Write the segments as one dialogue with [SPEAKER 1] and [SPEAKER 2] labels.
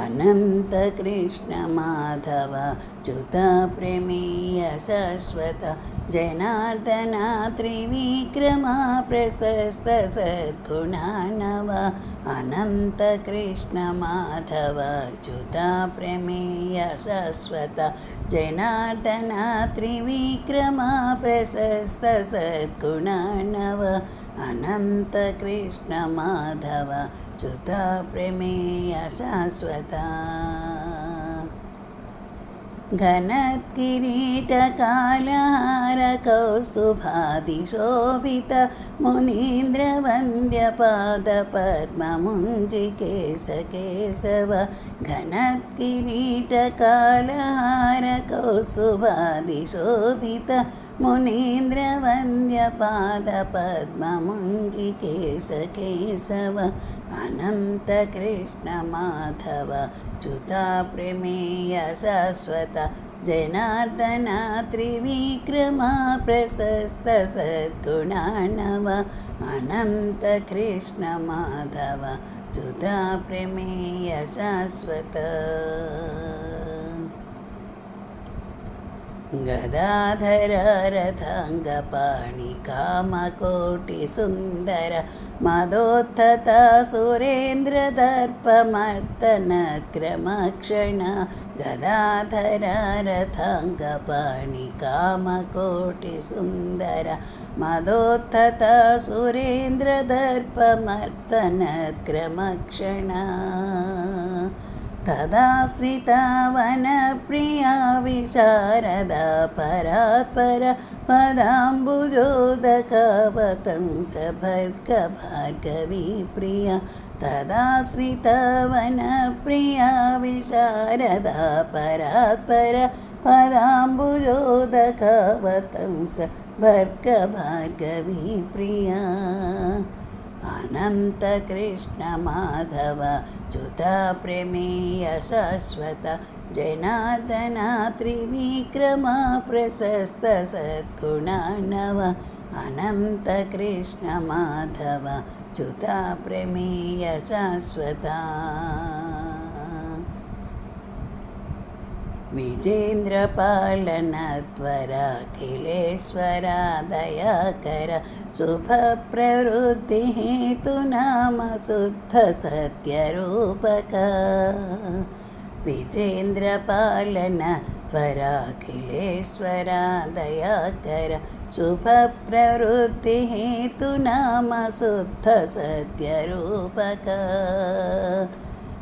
[SPEAKER 1] अनन्तकृष्णमाधव च्युता प्रेमीय शाश्वत जनार्दना त्रिविक्रमा प्रशस्त सद्गुणानव अनन्तकृष्णमाधव च्युता प्रेमीय शाश्वत जनार्दना त्रिविक्रमा प्रशस्त सद्गुणानव అనంత కృష్ణ మాధవ చుత ప్రమేయ శాశ్వత घनत्किरीटकालहारकौस्तुभादिशोभित मुनीन्द्रवन्द्यपादपद्ममुञ्जिकेशकेशव घनत्किरीटकालहारकौस्तुभादिशोभित मुनीन्द्रवन्द्यपादपद्ममुञ्जिकेशकेशव अनन्तकृष्णमाधव च्युता प्रेमेय शाश्वत जनार्दना त्रिविक्रमा प्रशस्त सद्गुणानव अनन्तकृष्णमाधव च्युता प्रेमेय शाश्वत गदाधरथङ्गपाणि कामकोटि सुन्दर मधोत्थता सुरेन्द्र दर्पमर्तनक्रमक्षणा गदादा धरथंगपाणि कामकोटि सुन्दर തദാശ്രിതവനപ്രിയ വിശാരദ പരാത്പര പദാംബുജോദകവതം ച ഭർഗഭാർഗവീ പ്രിയ തദാശ്രിതവനപ്രിയ വിശാരദ പരാത്പര പരാംബുജോദകവതം ച ഭർഗഭാർഗവീ പ്രിയ पदाम्बुजोदकवतं स भर्गभार्गवी प्रिया अनन्तकृष्णमाधव च्युता प्रेमेय शाश्वत जनार्दना त्रिविक्रमा प्रशस्त सद्गुणानव अनन्तकृष्णमाधव च्युता प्रेमेय शाश्वता विजेन्द्रपालनत्वराखिलेश्वरा दयाकर शुभप्रवृत्तिहेतुनाम शुद्धसत्यरूपक विजेन्द्रपालन त्वराखिलेश्वरा दयाकर शुभप्रवृत्तिहेतुनाम शुद्धसत्यरूपक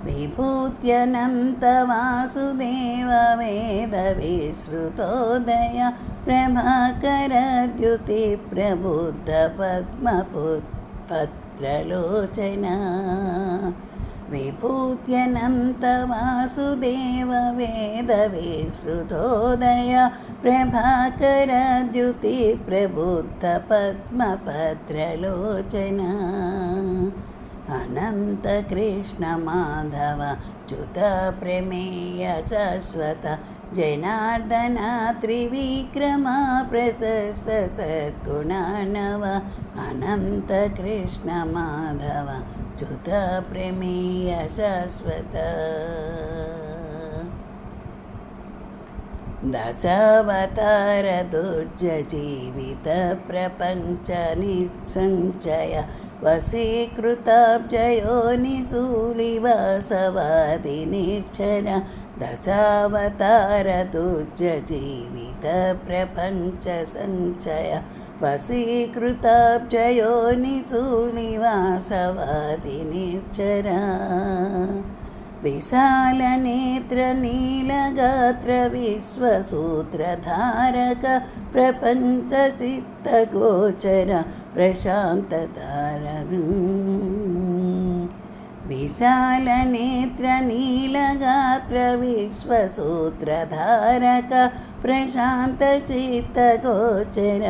[SPEAKER 1] విభూత్యనంత వాసుదేవ వేద విశ్రుతోదయ ప్రభాకరద్యుతి ప్రబుద్ధ పద్మపుత్రలోచన విభూత్యనంత వాసుదేవ వేద విశ్రుతోదయ ప్రభాకరద్యుతి ప్రబుద్ధ పద్మపత్రలోచన అనంత కృష్ణ మాధవ చుత ప్రమేయ శాశ్వత జనార్దన త్రివిక్రమ ప్రశస్త సద్గుణానవ అనంత కృష్ణ మాధవ చుత ప్రమేయ శాశ్వత దశావతార దుర్జ జీవిత ప్రపంచ నిసంచయ निशूलिवासवादिनिर्झर दशावतारदुर्जजीवितप्रपञ्चसञ्चय वशीकृताब्जयो निशूलिवासवादिनिर्झर विशालनेत्रनीलगात्रविश्वसूत्रधारक प्रपञ्चचित्तगोचर प्रशान्ततार विशालनेत्रनीलगात्रविश्वसूत्रधारक प्रशान्तचित्तगोचर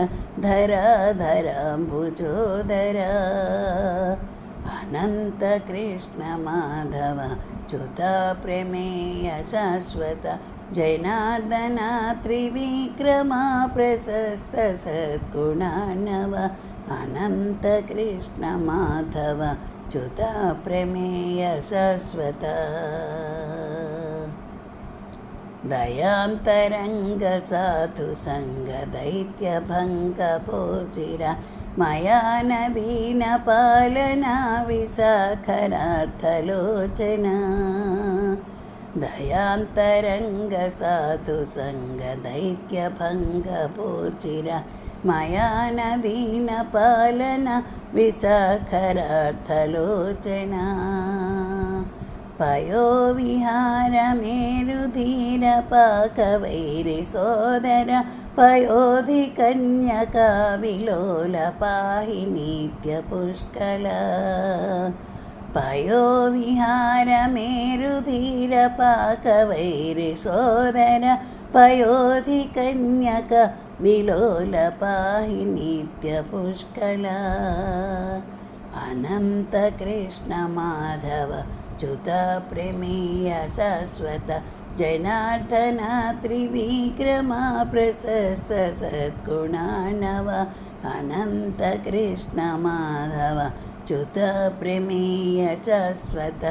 [SPEAKER 1] అనంత కృష్ణ మాధవ చుత ప్రమేయ శాశ్వత జైనాదన త్రివిక్రమ ప్రశస్త సద్గుణానవ అనంత కృష్ణ మాధవ చుత ప్రమేయ శాశ్వత దయాంతరంగ సాధు సంగ దైత్య భంగ పోచిరా मया नदीनपालना विशाखरार्थलोचना पयोविहारमेरुधीरपाकवैरिसोदर पयोधिकन्यकाविलोल पाहि नित्यपुष्कला पयोविहारमेरुधीरपाकवैरिसोदर पयोधिकन्यक विलोल पाहि नित्यपुष्कला अनन्तकृष्णमाधव च्युत प्रमेय शाश्वत जनार्दन त्रिविक्रमा प्रशस्त सद्गुणानव अनन्तकृष्णमाधव च्युत प्रमेय शाश्वत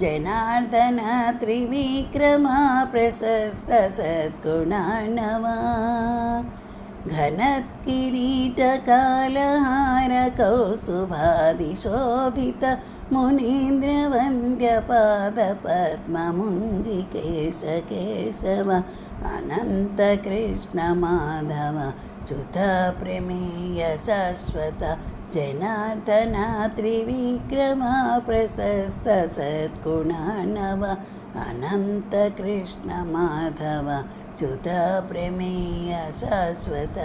[SPEAKER 1] जनार्दन त्रिविक्रमा प्रशस्त सद्गुणानवा घनत्किरीटकालहार कौस्तुभादिशोभित मुनीन्द्रवन्द्यपादपद्ममुञ्जिकेश केशव अनन्तकृष्णमाधव च्युत प्रमेय शाश्वत जनार्दन त्रिविक्रमा प्रशस्त सद्गुणानव अनन्तकृष्णमाधव च्युत प्रमेय शाश्वत